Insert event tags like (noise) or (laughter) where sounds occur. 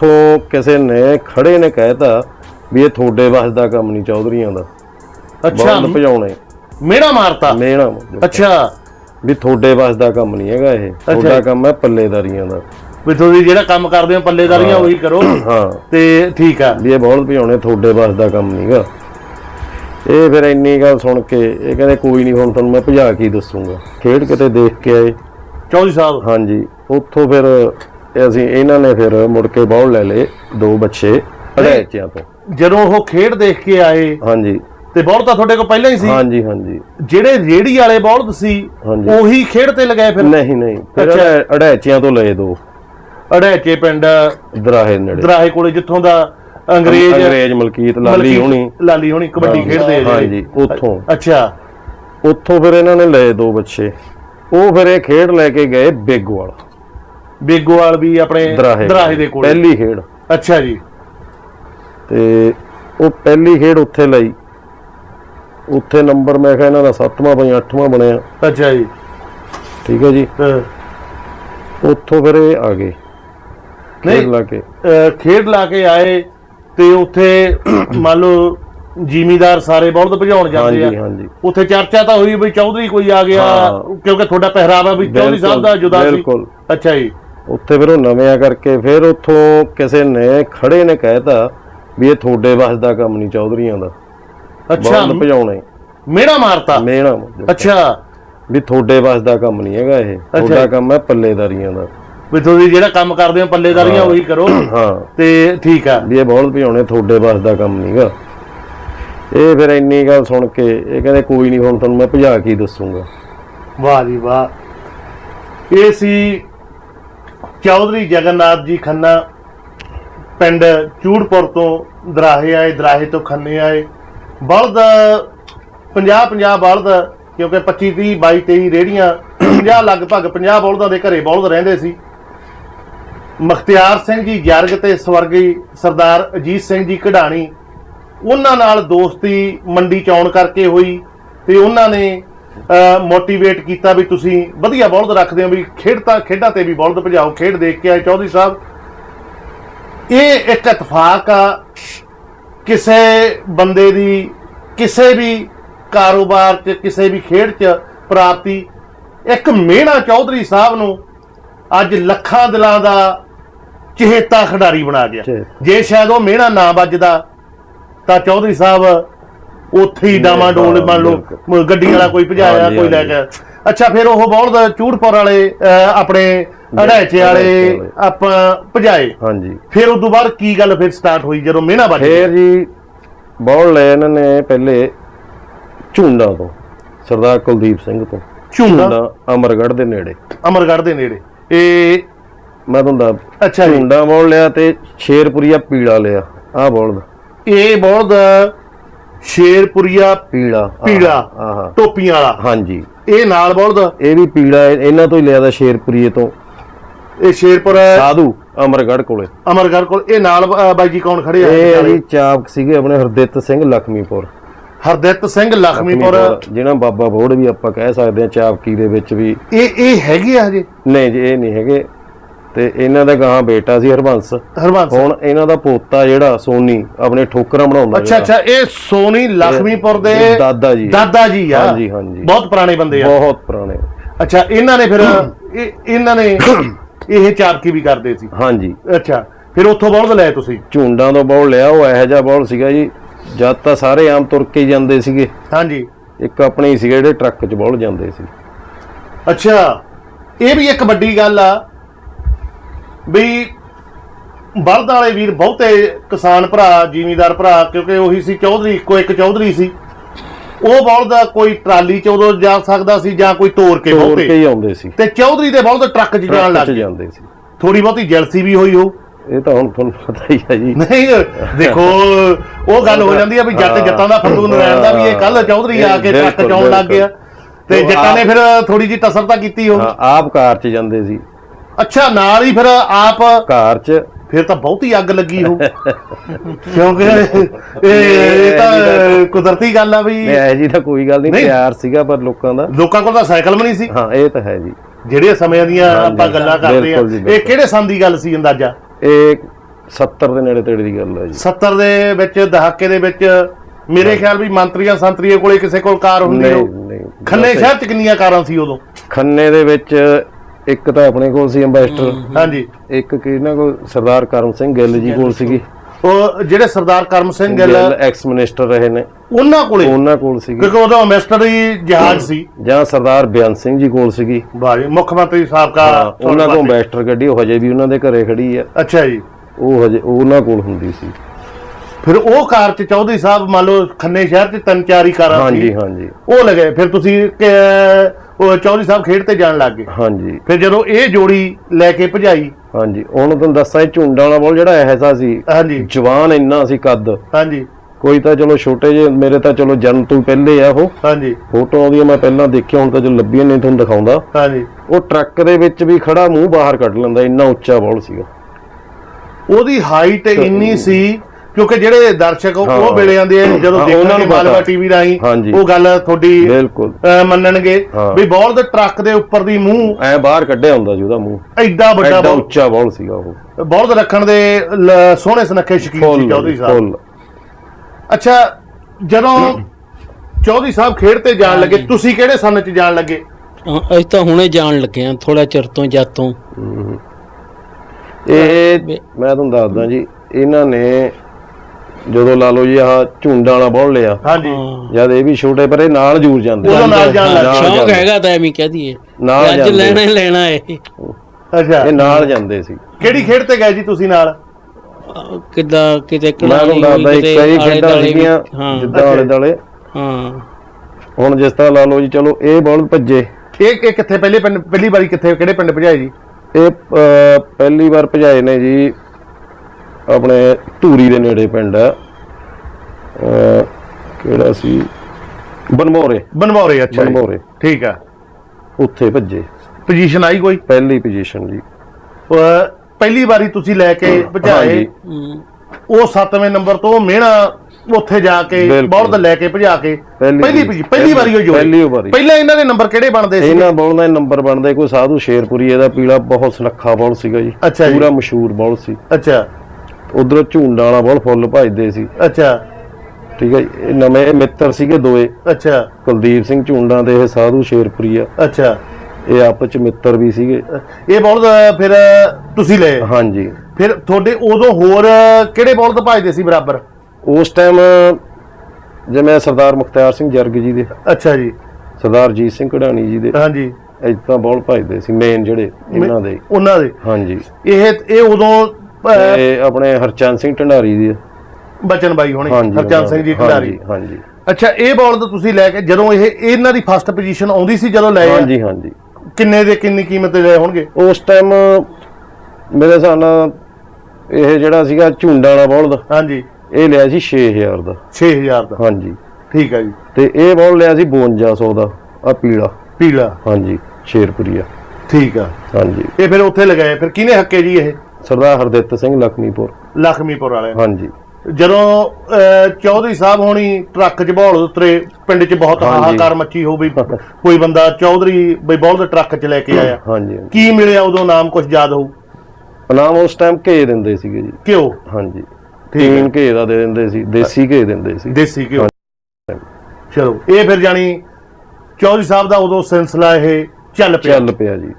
ਉੱਥੋਂ ਕਿਸੇ ਨੇ ਖੜੇ ਨੇ ਕਹਿਤਾ ਵੀ ਇਹ ਤੁਹਾਡੇ ਵੱਸ ਦਾ ਕੰਮ ਨਹੀਂ ਚੌਧਰੀਆਂ ਦਾ। ਅੱਛਾ। ਬਲਦ ਭਜਾਉਣੇ ਮੇੜਾ ਮਾਰਤਾ। ਮੇਣਾ। ਅੱਛਾ। ਵੀ ਤੁਹਾਡੇ ਵੱਸ ਦਾ ਕੰਮ ਨਹੀਂ ਹੈਗਾ ਇਹ। ਤੁਹਾਡਾ ਕੰਮ ਹੈ ਪੱਲੇਦਾਰੀਆਂ ਦਾ। ਵੀ ਤੁਸੀਂ ਜਿਹੜਾ ਕੰਮ ਕਰਦੇ ਹੋ ਪੱਲੇਦਾਰੀਆਂ ਉਹੀ ਕਰੋ। ਹਾਂ। ਤੇ ਠੀਕ ਆ। ਵੀ ਇਹ ਬਲਦ ਭਜਾਉਣੇ ਤੁਹਾਡੇ ਵੱਸ ਦਾ ਕੰਮ ਨਹੀਂਗਾ। ਇਹ ਫਿਰ ਇੰਨੀ ਗੱਲ ਸੁਣ ਕੇ ਇਹ ਕਹਿੰਦੇ ਕੋਈ ਨਹੀਂ ਹੁਣ ਤੁਹਾਨੂੰ ਮੈਂ ਭਜਾ ਕੇ ਦੱਸੂਗਾ। ਖੇਡ ਕਿਤੇ ਦੇਖ ਕੇ ਆਏ। ਚੌਧਰੀ ਸਾਹਿਬ। ਹਾਂਜੀ। ਉੱਥੋਂ ਫਿਰ ਇਹ ਅਸੀਂ ਇਹਨਾਂ ਨੇ ਫਿਰ ਮੁੜ ਕੇ ਬੌਲ ਲੈ ਲਏ ਦੋ ਬੱਚੇ ਅੜੈਚਿਆਂ ਤੋਂ। ਜਦੋਂ ਉਹ ਖੇਡ ਦੇਖ ਕੇ ਆਏ ਹਾਂਜੀ। ਤੇ ਬੌਲ ਤਾਂ ਤੁਹਾਡੇ ਕੋਲ ਪਹਿਲਾਂ ਹੀ ਸੀ? ਹਾਂਜੀ ਹਾਂਜੀ। ਜਿਹੜੇ ਰੇੜੀ ਵਾਲੇ ਬੌਲਦ ਸੀ। ਉਹੀ ਖੇਡ ਤੇ ਲਗਾਏ ਫਿਰ? ਨਹੀਂ ਨਹੀਂ। ਫਿਰ ਅੜੈਚਿਆਂ ਤੋਂ ਲਏ ਦੋ। ਅੜੈਚੇ ਪਿੰਡ ਦਰਾਹੇ ਨੇੜੇ। ਦਰਾਹੇ ਕੋਲੇ ਜਿੱਥੋਂ ਦਾ ਅੰਗਰੇਜ਼ ਅੰਗਰੇਜ਼ ਮਲਕੀਤ ਲਾਲੀ ਹੋਣੀ। ਲਾਲੀ ਹੋਣੀ ਕਬੱਡੀ ਖੇਡਦੇ ਆ। ਹਾਂਜੀ ਉੱਥੋਂ। ਅੱਛਾ। ਉੱਥੋਂ ਫਿਰ ਇਹਨਾਂ ਨੇ ਲਏ ਦੋ ਬੱਚੇ। ਉਹ ਫਿਰ ਇਹ ਖੇਡ ਲੈ ਕੇ ਗਏ ਬੇਗੋਵਾਲ ਬੇਗੋਵਾਲ ਵੀ ਆਪਣੇ ਦਰਾਹੇ ਦਰਾਹੇ ਦੇ ਕੋਲ। ਪਹਿਲੀ ਖੇਡ। ਅੱਛਾ ਜੀ। ਤੇ ਉਹ ਪਹਿਲੀ ਖੇਡ ਉੱਥੇ ਲਈ। ਉੱਥੇ ਨੰਬਰ ਮੈਂ ਕਿਹਾ ਇਹਨਾਂ ਦਾ 7ਵਾਂ ਬਈ 8ਵਾਂ ਬਣਿਆ। ਅੱਛਾ ਜੀ। ਠੀਕ ਹੈ ਜੀ। ਉੱਥੋਂ ਫਿਰ ਇਹ ਆ ਗਏ। ਖੇਡ। ਲਾ ਕੇ। ਖੇਡ ਲਾ ਕੇ ਆਏ ਤੇ ਉੱਥੇ ਮੰਨ ਲਓ ਜ਼ਿਮੀਦਾਰ ਸਾਰੇ ਬੌਲਦ ਭਜਾਉਣ ਜਾਂਦੇ ਆ। ਹਾਂਜੀ ਉੱਥੇ ਚਰਚਾ ਤਾਂ ਹੋਈ ਵੀ ਚੌਧਰੀ ਕੋਈ ਆ ਗਿਆ। ਕਿਉਂਕਿ ਤੁਹਾਡਾ ਪਹਿਰਾਵਾ ਵੀ ਚੌਧਰੀ ਸਾਹਿਬ ਦਾ ਜੁਦਾ ਸੀ। ਬਿਲਕੁਲ। ਅੱਛਾ ਜੀ। ਉੱਥੇ ਫਿਰ ਉਹ ਨਵਿਆਂ ਕਰਕੇ ਫਿਰ ਉੱਥੋਂ ਕਿਸੇ ਨੇ ਖੜੇ ਨੇ ਕਹਿਤਾ ਵੀ ਇਹ ਤੁਹਾਡੇ ਵੱਸ ਦਾ ਕੰਮ ਨਹੀਂ ਚੌਧਰੀਆਂ ਦਾ। ਅੱਛਾ। ਬਲਦ ਭਜਾਉਣੇ ਮੇੜਾ ਮਾਰਤਾ। ਮੇਣਾ ਅੱਛਾ। ਵੀ ਤੁਹਾਡੇ ਵੱਸ ਦਾ ਕੰਮ ਨਹੀਂ ਹੈਗਾ ਇਹ। ਤੁਹਾਡਾ ਕੰਮ ਹੈ ਪੱਲੇਦਾਰੀਆਂ ਦਾ। ਵੀ ਤੁਸੀਂ ਜਿਹੜਾ ਕੰਮ ਕਰਦੇ ਹੋ ਪੱਲੇਦਾਰੀਆਂ ਉਹੀ ਕਰੋ। ਹਾਂ। ਤੇ ਠੀਕ ਆ। ਵੀ ਇਹ ਬਲਦ ਭਜਾਉਣੇ ਤੁਹਾਡੇ ਵੱਸ ਦਾ ਕੰਮ ਨਹੀਂਗਾ ਇਹ ਫਿਰ ਇੰਨੀ ਗੱਲ ਸੁਣ ਕੇ ਇਹ ਕਹਿੰਦੇ ਕੋਈ ਨਹੀਂ ਹੁਣ ਤੁਹਾਨੂੰ ਮੈਂ ਭਜਾ ਕੇ ਦੱਸੂਗਾ। ਵਾਹ ਜੀ ਵਾਹ। ਇਹ ਸੀ ਚੌਧਰੀ ਜਗਨਨਾਥ ਜੀ ਖੰਨਾ ਪਿੰਡ ਚੂੜਪੁਰ ਤੋਂ ਦਰਾਹੇ ਆਏ, ਦਰਾਹੇ ਤੋਂ ਖੰਨੇ ਆਏ। ਬਲਦ 50 50 ਬਲਦ, ਕਿਉਂਕਿ 25 30 22 23 ਰੇੜੀਆਂ 50 ਲਗਭਗ 50 ਬਲਦਾਂ ਦੇ ਘਰੇ ਬਲਦ ਰਹਿੰਦੇ ਸੀ। ਮਖਤਿਆਰ ਸਿੰਘ ਜੀ ਜਰਗ ਤੇ ਸਵਰਗੀ ਸਰਦਾਰ ਅਜੀਤ ਸਿੰਘ ਜੀ ਕਢਾਣੀ, ਉਹਨਾਂ ਨਾਲ ਦੋਸਤੀ ਮੰਡੀ ਚੌਣ ਕਰਕੇ ਹੋਈ ਤੇ ਉਹਨਾਂ ਨੇ ਮੋਟੀਵੇਟ ਕੀਤਾ ਵੀ ਤੁਸੀਂ ਵਧੀਆ ਬਲਦ ਰੱਖਦੇ ਹੋ ਵੀ ਖੇਡਤਾ ਖੇਡਾਂ ਤੇ ਵੀ ਬਲਦ ਭਜਾਓ ਖੇਡ ਦੇਖ ਕੇ ਆਏ ਚੌਧਰੀ ਸਾਹਿਬ। ਇਹ ਇੱਕ ਇਤਫਾਕ ਆ ਕਿਸੇ ਬੰਦੇ ਦੀ ਕਿਸੇ ਵੀ ਕਾਰੋਬਾਰ 'ਚ ਕਿਸੇ ਵੀ ਖੇਡ 'ਚ ਪ੍ਰਾਪਤੀ। ਇੱਕ ਮਿਹਣਾ ਚੌਧਰੀ ਸਾਹਿਬ ਨੂੰ ਅੱਜ ਲੱਖਾਂ ਦਿਲਾਂ ਦਾ ਚਹੇਤਾ ਖਿਡਾਰੀ ਬਣਾ ਗਿਆ। ਜੇ ਸ਼ਾਇਦ ਉਹ ਮਿਹਣਾ ਨਾ ਵੱਜਦਾ ਤਾਂ ਚੌਧਰੀ ਸਾਹਿਬ ਉੱਥੇ ਹੀ ਡਾਮਾ ਡੋਲ ਮੰਨ ਲਓ ਗੱਡੀ ਵਾਲਾ ਕੋਈ ਭਜਾਇਆ ਕੋਈ ਲੈ ਕੇ ਅੱਛਾ ਫਿਰ ਉਹ ਬੌਲਦ ਚੂੜਪੁਰ ਵਾਲੇ ਆਪਣੇ ਅੜੈਚੇ ਵਾਲੇ। ਆਪਾਂ ਭਜਾਏ। ਹਾਂਜੀ। ਫਿਰ ਉਸ ਤੋਂ ਬਾਅਦ ਕੀ ਗੱਲ ਫਿਰ ਸਟਾਰਟ ਹੋਈ ਜਦੋਂ ਮਿਹਣਾ ਵੱਜ ਫੇਰ ਜੀ ਬੌਲ ਲਏ ਇਹਨਾਂ ਨੇ ਪਹਿਲੇ ਝੁੰਡਾ ਤੋਂ ਸਰਦਾਰ ਕੁਲਦੀਪ ਸਿੰਘ ਤੋਂ। ਝੁੰਡਾ? ਅਮਰਗੜ੍ਹ ਦੇ ਨੇੜੇ। ਅਮਰਗੜ੍ਹ ਦੇ ਨੇੜੇ। ਇਹ ਮੈਂ ਤੁਹਾਨੂੰ ਅੱਛਾ ਝੁੰਡਾ ਬੌਲ ਲਿਆ ਤੇ ਸ਼ੇਰਪੁਰੀਆ ਪੀੜਾ ਲਿਆ ਆਹ ਬੌਲ ਦਾ ਇਹ ਬੌਲਦ ਸ਼ੇਰਪੁਰੀਆ ਪੀੜਾ ਆਹ ਟੋਪੀਆਂ ਵਾਲਾ। ਹਾਂਜੀ। ਇਹ ਨਾਲ ਬੌਲਦ ਇਹ ਵੀ ਇਹ- ਇਹਨਾਂ ਤੋਂ ਹੀ ਲਿਆ ਦਾ ਸ਼ੇਰਪੁਰੀਏ ਤੋਂ। ਇਹ ਸ਼ੇਰਪੁਰ ਸਾਧੂ ਅਮਰਗੜ੍ਹ ਕੋਲੇ। ਅਮਰਗੜ੍ਹ ਕੋਲ। ਇਹ ਨਾਲ ਅ, ਬਾਈ ਜੀ ਕੌਣ ਖੜੇ ਆ? ਇਹ? ਜੀ ਚਾਪਕ ਸੀਗੇ ਆਪਣੇ ਹਰਦਿੱਤ ਸਿੰਘ ਲਖਮੀਪੁਰ। ਹਰਦਿੱਤ ਸਿੰਘ ਲਖਮੀਪੁਰ। ਜਿਹਨਾਂ ਬਾਬਾ ਬੋੜ ਵੀ ਆਪਾਂ ਕਹਿ ਸਕਦੇ ਹਾਂ ਚਾਪਕੀ ਦੇ ਵਿੱਚ ਵੀ। ਇਹ ਇਹ ਹੈਗੇ ਆ ਹਜੇ? ਨਹੀਂ ਜੀ ਇਹ ਨਹੀਂ ਹੈਗੇ। ਤੇ ਇਹਨਾਂ ਦਾ ਗਾਂ ਬੇਟਾ ਸੀ ਹਰਬੰਸ। ਹਰਵੰਸ ਹੁਣ ਇਹਨਾਂ ਦਾ ਪੋਤਾ ਜਿਹੜਾ ਸੋਨੀ ਆਪਣੇ ਠੋਕਰਾਂ ਬਣਾਉਂਦਾ ਅੱਛਾ ਅੱਛਾ ਇਹ ਸੋਨੀ ਲਖਮੀਪੁਰ ਦੇ ਦਾਦਾ ਜੀ। ਦਾਦਾ ਜੀ ਆ। ਹਾਂਜੀ, ਹਾਂਜੀ। ਬਹੁਤ ਪੁਰਾਣੇ ਬੰਦੇ ਆ। ਬਹੁਤ ਪੁਰਾਣੇ। ਅੱਛਾ ਇਹਨਾਂ ਨੇ ਫਿਰ ਇਹ ਇਹਨਾਂ ਨੇ ਇਹ ਚਾਪਕੀ ਵੀ ਕਰਦੇ ਸੀ। ਹਾਂਜੀ। ਅੱਛਾ ਫਿਰ ਉੱਥੋਂ ਬੌਲਦ ਲਏ ਤੁਸੀਂ? ਝੁੰਡਾਂ ਤੋਂ ਬੌਲ ਲਿਆ ਉਹ ਇਹੋ ਜਿਹਾ ਬੌਲ ਸੀਗਾ ਜੀ। ਜਦ ਤਾਂ ਸਾਰੇ ਆਮ ਤੁਰ ਕੇ ਜਾਂਦੇ ਸੀਗੇ। ਹਾਂਜੀ। ਇੱਕ ਆਪਣੇ ਸੀਗੇ ਜਿਹੜੇ ਟਰੱਕ 'ਚ ਬੌਲ ਜਾਂਦੇ ਸੀ। ਅੱਛਾ ਇਹ ਵੀ ਇੱਕ ਵੱਡੀ ਗੱਲ ਆ। ਵੀ ਬਲਦ ਵਾਲੇ ਵੀਰ ਬਹੁਤੇ ਕਿਸਾਨ ਭਰਾ ਜ਼ਿਮੀਂਦਾਰ ਭਰਾ ਕਿਉਂਕਿ ਉਹੀ ਸੀ ਚੌਧਰੀ ਇੱਕੋ ਇੱਕ ਚੌਧਰੀ ਸੀ। ਉਹ ਬਲਦ ਕੋਈ ਟਰਾਲੀ ਚ ਉਦੋਂ ਜਾ ਸਕਦਾ ਸੀ ਜਾਂ ਕੋਈ ਤੋਰ ਕੇ ਤੋਰ ਕੇ ਹੀ ਆਉਂਦੇ ਸੀ। ਤੇ ਚੌਧਰੀ ਦੇ ਬਲਦ ਟਰੱਕ 'ਚ ਜਾਣ ਲੱਗ 'ਚ ਜਾਂਦੇ ਸੀ। ਥੋੜੀ ਬਹੁਤੀ ਜਲਸੀ ਵੀ ਹੋਈ ਹੋ ਇਹ ਤਾਂ ਹੁਣ ਤੁਹਾਨੂੰ ਪਤਾ ਹੀ ਹੈ ਜੀ। ਨਹੀਂ ਦੇਖੋ ਉਹ ਗੱਲ ਹੋ ਜਾਂਦੀ ਆ ਵੀ ਜੱਟ ਜੱਟਾਂ ਦਾ ਫੱਟੂ ਨਰਾਇਣ ਦਾ ਵੀ ਇਹ ਕੱਲ ਚੌਧਰੀ ਆ ਕੇ ਟਰੱਕ ਬਿਲਕੁਲ, ਚਾਉਣ ਲੱਗ ਗਿਆ। ਤੇ ਉਹ ਜੱਟਾਂ ਨੇ ਫਿਰ ਥੋੜੀ ਜੀ ਟਸਰ ਤਾਂ ਕੀਤੀ ਹੋ ਹਾਂ ਆਪ ਕਾਰ 'ਚ ਜਾਂਦੇ ਸੀ। ਅੱਛਾ ਨਾਲ ਹੀ ਫਿਰ ਆਪ ਕਾਰ 'ਚ। ਫਿਰ ਤਾਂ ਬਹੁਤੀ ਅੱਗ ਲੱਗੀ ਹੋ (laughs) ਕਿਉਂਕਿ ਇਹ ਇਹ ਤਾਂ ਕੁਦਰਤੀ ਗੱਲ ਆ ਵੀ ਨਹੀਂ ਇਹ ਜੀ ਤਾਂ ਕੋਈ ਗੱਲ ਨਹੀਂ ਨਹੀਂ। ਪਿਆਰ ਸੀਗਾ ਪਰ ਲੋਕਾਂ ਦਾ। ਲੋਕਾਂ ਕੋਲ ਤਾਂ ਸਾਈਕਲ ਵੀ ਨਹੀਂ ਸੀ। ਹਾਂ ਇਹ ਤਾਂ ਹੈ ਜੀ। ਜਿਹੜੇ ਸਮਿਆਂ ਦੀਆਂ ਹਾਂਜੀ, ਆਪਾਂ ਗੱਲਾਂ ਕਰਦੇ ਆ ਬਿਲਕੁਲ ਜੀ, ਇਹ ਬਿਲਕੁਲ। ਕਿਹੜੇ ਸੰਨ ਦੀ ਗੱਲ ਸੀ ਅੰਦਾਜ਼ਾ? ਇਹ 70 ਦੇ ਨੇੜੇ ਤੇੜੇ ਦੀ ਗੱਲ ਹੈ ਜੀ। 70 ਦੇ ਵਿੱਚ ਦਹਾਕੇ ਦੇ ਵਿੱਚ ਮੇਰੇ ਖਿਆਲ ਵੀ ਮੰਤਰੀਆਂ ਸੰਤਰੀਆਂ ਕੋਲੇ ਕਿਸੇ ਕੋਲ ਕਾਰ ਹੁੰਦੀ ਨਹੀਂ ਹੋ ਨਹੀਂ ਖੰਨੇ ਸ਼ਹਿਰ ਚ ਕਿੰਨੀਆਂ ਕਾਰਾਂ ਸੀ ਉਦੋਂ? ਖੰਨੇ ਦੇ ਵਿੱਚ ਇੱਕ ਤਾਂ ਆਪਣੇ ਕੋਲ ਸੀ ਐਮਬੈਸਡਰ ਹਾਂਜੀ। ਇੱਕ ਕਿਹਨਾਂ ਕੋਲ ਸਰਦਾਰ ਕਰਮ ਸਿੰਘ ਗਿੱਲ ਜੀ ਕੋਲ ਸੀਗੀ। ਉਹ ਜਿਹੜੇ ਸਰਦਾਰ ਕਰਮ ਸਿੰਘ ਗਿੱਲ ਐਕਸ ਮਿਨਿਸਟਰ ਰਹੇ ਨੇ। ਉਹਨਾਂ ਕੋਲੇ? ਉਹਨਾਂ ਕੋਲ ਸੀਗੀ। ਕਿਉਂਕਿ ਉਹਦਾ ਮਿਸਟਰੀ ਜਹਾਜ਼ ਸੀ। ਜਾਂ ਸਰਦਾਰ ਬਿਆਨ ਸਿੰਘ ਜੀ ਕੋਲ ਸੀਗੀ। ਬਾਜੀ ਮੁੱਖ ਮੰਤਰੀ ਸਾਬਕਾ ਹਾਂ, ਉਹਨਾਂ ਕੋਲ ਐਮਬੈਸਡਰ ਗੱਡੀ ਉਹ ਹਜੇ ਵੀ ਉਹਨਾਂ ਦੇ ਘਰੇ ਖੜੀ ਆ। ਅੱਛਾ ਜੀ। ਉਹ ਹਜੇ ਉਹਨਾਂ ਕੋਲ ਹੁੰਦੀ ਸੀ। ਫਿਰ ਉਹ ਕਾਰ ਚ ਚੌਧਰੀ ਸਾਹਿਬ ਮੰਨ ਲਓ ਖੰਨੇ ਸ਼ਹਿਰ ਚ ਤਿੰਨ ਚਾਰ ਹੀ ਕਾਰਾਂ ਹਾਂਜੀ ਸੀ। ਹਾਂਜੀ। ਉਹ ਲਗੇ ਫਿਰ ਤੁਸੀਂ ਉਹ ਚੌਧਰੀ ਸਾਹਿਬ ਖੇਡ ਤੇ ਜਾਣ ਲੱਗ ਗਏ। ਹਾਂਜੀ। ਫਿਰ ਜਦੋਂ ਇਹ ਜੋੜੀ ਲੈ ਕੇ ਭਜਾਈ ਹਾਂਜੀ ਉਹਨੂੰ ਤੁਹਾਨੂੰ ਦੱਸਾਂ ਇਹ ਝੁੰਡਾਂ ਵਾਲਾ ਬੋਲ ਜਿਹੜਾ ਐਸਾ ਸੀ। ਹਾਂਜੀ। ਜਵਾਨ ਇੰਨਾ ਸੀ ਕੱਦ। ਹਾਂਜੀ। ਕੋਈ ਤਾਂ ਚਲੋ ਛੋਟੇ ਜਿਹੇ ਮੇਰੇ ਤਾਂ ਚਲੋ ਜਨਮ ਤੋਂ ਪਹਿਲੇ ਆ ਉਹ। ਹਾਂਜੀ। ਫੋਟੋ ਉਹਦੀਆਂ ਮੈਂ ਪਹਿਲਾਂ ਦੇਖਿਆ ਹੁਣ ਤਾਂ ਜੋ ਲੱਭੀਆਂ ਨਹੀਂ ਤੁਹਾਨੂੰ ਦਿਖਾਉਂਦਾ। ਹਾਂਜੀ। ਉਹ ਟਰੱਕ ਦੇ ਵਿੱਚ ਵੀ ਖੜਾ ਮੂੰਹ ਬਾਹਰ ਕੱਢ ਲੈਂਦਾ ਇੰਨਾ ਉੱਚਾ ਬੋਲ ਸੀਗਾ। ਉਹਦੀ ਹਾਈਟ ਇੰਨੀ ਸੀ ਕਿਉਂਕਿ ਜਿਹੜੇ ਦਰਸ਼ਕ ਉਹ-। ਵੇਲੇ ਆਂਦੇ ਆ ਜਦੋਂ ਦੇਖਣਗੇ ਮਾਲਵਾ। ਟੀਵੀ ਰਾਹੀਂ। ਉਹ ਗੱਲ ਤੁਹਾਡੀ ਮੰਨਣਗੇ। ਵੀ ਬੋਲ ਦੇ ਟਰੱਕ ਦੇ ਉੱਪਰ ਦੀ ਮੂੰਹ ਐ ਬਾਹਰ ਕੱਢਿਆ ਹੁੰਦਾ ਸੀ ਉਹਦਾ ਮੂੰਹ। ਐਡਾ ਵੱਡਾ ਐਡਾ ਉੱਚਾ ਬੋਲ ਸੀਗਾ ਉਹ। ਬੋਲ ਰੱਖਣ ਦੇ ਸੋਹਣੇ ਸੁਨੱਖੇ ਸ਼ਕੀਨ ਸੀ ਚੌਧਰੀ ਸਾਹਿਬ। ਅੱਛਾ ਜਦੋਂ ਚੌਧਰੀ ਸਾਹਿਬ ਖੇਡ ਤੇ ਜਾਣ ਲੱਗੇ ਤੁਸੀਂ ਕਿਹੜੇ ਸੰਨ ਚ ਜਾਣ ਲੱਗੇ? ਅਸੀਂ ਤਾਂ ਹੁਣੇ ਜਾਣ ਲੱਗੇ ਆ ਥੋੜਾ ਚਿਰ ਤੋਂ ਜਦ ਤੋਂ। ਇਹ ਮੈਂ ਤੁਹਾਨੂੰ ਦੱਸਦਾ ਜੀ ਇਹਨਾਂ ਨੇ ਜਦੋਂ ਲਾ ਲਓ ਜੀ ਆਹ ਝੁੰਡਾਂ ਵਾਲਾ ਬੋਲ ਲਿਆ। ਹਾਂਜੀ। ਜਦ ਇਹ ਵੀ ਛੋਟੇ ਪਰੇ ਨਾਲ ਜੂਰ ਜਾਂਦੇ। ਉਦੋਂ ਨਾਲ ਜਾਣ ਲੱਗ ਨਾਲ ਸ਼ੌਕ ਜਾਂਦੇ। ਹੈਗਾ ਤਾਂ ਐਵੇਂ ਕਹਿ ਦਈਏ। ਨਾਲ ਅੱਜ ਜਾਂਦੇ। ਲੈਣਾ ਹੀ ਲੈਣਾ ਹੈ ਅੱਛਾ। ਇਹ ਨਾਲ ਜਾਂਦੇ ਸੀ। ਕਿਹੜੀ ਖੇਡ ਤੇ ਗਏ ਜੀ ਤੁਸੀਂ ਨਾਲ? ਅਹ ਕਿੱਦਾਂ ਕਿਤੇ ਮੈਂ ਕਲਾਣੀ ਤੁਹਾਨੂੰ ਦੱਸਦਾ ਹੋਈ ਇੱਕ ਕਿਤੇ ਕਈ ਆਲੇ ਖੇਡਾਂ ਸੀਗੀਆਂ ਹਾਂ। ਜਿੱਦਾਂ ਆਲੇ ਦੁਆਲੇ। ਹਾਂ। ਹੁਣ ਜਿਸ ਤਰ੍ਹਾਂ ਲਾ ਲਓ ਜੀ ਚਲੋ ਇਹ ਬੋਲ ਭੱਜੇ। ਇਹ ਇਹ ਕਿੱਥੇ ਪਹਿਲੇ ਪਿੰਡ ਪਹਿਲੀ ਵਾਰੀ ਕਿੱਥੇ ਕਿਹੜੇ ਪਿੰਡ ਭਜਾਏ ਜੀ? ਇਹ ਅਹ, ਪਹਿਲੀ ਵਾਰ ਭਜਾਏ ਨੇ ਜੀ ਆਪਣੇ ਧੂਰੀ ਦੇ ਨੇੜੇ ਪਿੰਡ ਹੈ ਕਿਹੜਾ ਸੀ? ਬਨਮੋਰੇ। ਬਨਮੌਰੇ ਅੱਛਾ ਜੀ। ਬਨਮੋਰੇ। ਠੀਕ ਆ। ਉੱਥੇ ਭੱਜੇ। ਪੋਜੀਸ਼ਨ ਆਈ ਕੋਈ? ਪਹਿਲੀ ਪੋਜੀਸ਼ਨ ਜੀ। ਅਹ ਪਹਿਲੀ ਵਾਰੀ ਤੁਸੀਂ ਲੈ ਕੇ ਭਜਾਏ। ਹਾਂਜੀ। ਉਹ 7ਵੇਂ ਨੰਬਰ ਤੋਂ ਮਿਹਣਾ ਉੱਥੇ ਜਾ ਕੇ ਬਿਲਕੁਲ। ਬੌਲਦ ਲੈ ਕੇ ਭਜਾ ਕੇ। ਪਹਿਲੀ ਪਹਿਲੀ ਵਾਰੀ। ਪਹਿਲੀ ਵਾਰੀ ਉਹ ਜੋੜੀ ਪਹਿਲੀ ਵਾਰੀ। ਪਹਿਲਾਂ ਇਹਨਾਂ ਦੇ ਨੰਬਰ ਕਿਹੜੇ ਬਣਦੇ ਸੀ? ਇਹਨਾਂ ਬੋਲ ਦਾ ਨੰਬਰ ਬਣਦਾ। ਕੋਈ ਸਾਧੂ ਸ਼ੇਰਪੁਰੀ ਇਹਦਾ ਪੀਲਾ ਬਹੁਤ ਸੁਨੱਖਾ ਬੋਲ ਸੀਗਾ ਜੀ। ਅੱਛਾ ਜੀ। ਪੂਰਾ ਮਸ਼ਹੂਰ ਬੋਲ ਸੀ। ਅੱਛਾ। ਉਧਰੋਂ ਝੂੰਡਾਂ ਵਾਲਾ ਬੋਲ ਫੁੱਲ ਭਜਦੇ ਸੀ। ਅੱਛਾ। ਠੀਕ ਹੈ ਜੀ। ਇਹ ਨਵੇਂ ਮਿੱਤਰ ਸੀਗੇ ਦੋਏ। ਅੱਛਾ। ਕੁਲਦੀਪ ਸਿੰਘ ਝੂੰਡਾਂ ਦੇ ਇਹ ਸਾਧੂ ਸ਼ੇਰਪੁਰੀ ਆ। ਅੱਛਾ। ਇਹ ਆਪਸ ਚ ਮਿੱਤਰ ਵੀ ਸੀਗੇ। ਇਹ ਬੌਲਦ ਫਿਰ ਤੁਸੀਂ ਲਏ? ਹਾਂਜੀ। ਫਿਰ ਤੁਹਾਡੇ ਉਦੋਂ ਹੋਰ ਕਿਹੜੇ ਬੌਲਦ ਭਜਦੇ ਸੀ ਬਰਾਬਰ? ਉਸ ਟਾਈਮ ਜਿਵੇਂ ਸਰਦਾਰ ਮੁਖਤਿਆਰ ਸਿੰਘ ਜਰਗ ਜੀ ਦੇ। ਅੱਛਾ ਜੀ। ਸਰਦਾਰ ਜੀਤ ਸਿੰਘ ਕਢਾਣੀ ਜੀ ਦੇ। ਹਾਂਜੀ। ਇਦਾਂ ਬੋਲ ਭਜਦੇ ਸੀ ਮੇਨ ਜਿਹੜੇ ਇਹਨਾਂ ਦੇ। ਉਹਨਾਂ ਦੇ। ਹਾਂਜੀ। ਇਹ ਇਹ ਉਦੋਂ ਤੇ ਆਪਣੇ ਹਰਚੰਦ ਸਿੰਘ ਢੰਡਾਰੀ ਦੀ ਬਚਨ ਬਾਈ ਹੋਣੇ ਹਾਂਜੀ ਹਰਚੰਦ ਸਿੰਘ ਜੀ ਖਿਡਾਰੀ ਹਾਂਜੀ ਅੱਛਾ ਇਹ ਬੌਲਦ ਤੁਸੀਂ ਲੈ ਕੇ ਜਦੋਂ ਇਹ ਇਹਨਾਂ ਦੀ ਫਸਟ ਪੋਜੀਸ਼ਨ ਆਉਂਦੀ ਸੀ ਜਦੋਂ ਲਏ ਆ, ਹਾਂਜੀ ਹਾਂਜੀ। ਕਿੰਨੇ ਦੇ ਕਿੰਨੀ ਕੀਮਤ ਦੇ ਲਏ ਹੋਣਗੇ? ਉਸ ਟਾਈਮ ਮੇਰੇ ਹਿਸਾਬ ਨਾਲ ਇਹ ਜਿਹੜਾ ਸੀਗਾ ਝੁੰਡਾਂ ਵਾਲਾ ਬੋਲ ਹਾਂਜੀ। ਇਹ ਲਿਆ ਸੀ 6000 ਦਾ। 6000 ਦਾ। ਹਾਂਜੀ। ਠੀਕ ਹੈ ਜੀ। ਤੇ ਇਹ ਬੋਲ ਲਿਆ ਸੀ 5200 ਦਾ ਆ ਪੀਲਾ। ਪੀਲਾ। ਹਾਂਜੀ ਸ਼ੇਰਪੁਰੀਆ। ਠੀਕ ਆ। ਹਾਂਜੀ। ਇਹ ਫਿਰ ਉੱਥੇ ਲਗਾਏ ਫਿਰ ਕਿਹਨੇ ਹੱਕੇ ਜੀ ਇਹ? ਸਰਦਾਰ ਹਰਦਿੱਤ ਸਿੰਘ ਲਖਮੀਪੁਰ। ਲਖਮੀਪੁਰ ਵਾਲੇ। ਹਾਂਜੀ। ਜਦੋਂ ਅਹ, ਚੌਧਰੀ ਸਾਹਿਬ ਹੋਣੀ ਟਰੱਕ 'ਚ ਬੌਲ ਉਤਰੇ ਪਿੰਡ 'ਚ ਬਹੁਤ। ਹਾਹਾਕਾਰ ਮੱਚੀ ਹੋ ਵੀ (laughs) ਕੋਈ ਬੰਦਾ ਚੌਧਰੀ ਬਈ ਬੌਲ ਦੇ ਟਰੱਕ 'ਚ ਲੈ ਕੇ ਆਇਆ। ਹਾਂਜੀ ਕੀ ਮਿਲਿਆ ਉਦੋਂ? ਨਾਮ ਕੁਝ ਯਾਦ ਹੋਊ? ਨਾਮ ਉਸ ਟਾਈਮ ਘੇ ਦਿੰਦੇ ਸੀਗੇ ਜੀ। ਕਿਉਂ ਹਾਂਜੀ। ਤੀਨ ਘੇ ਦਾ ਦੇ ਦਿੰਦੇ ਸੀ ਦੇਸੀ ਘੇ ਦਿੰਦੇ ਸੀ। ਦੇਸੀ ਘਿਓ। ਚਲੋ ਇਹ ਫਿਰ ਜਾਣੀ ਚੌਧਰੀ ਸਾਹਿਬ ਦਾ ਉਦੋਂ ਸਿਲਸਿਲਾ ਇਹ ਚੱਲ ਪਿਆ। ਚੱਲ ਪਿਆ ਜੀ।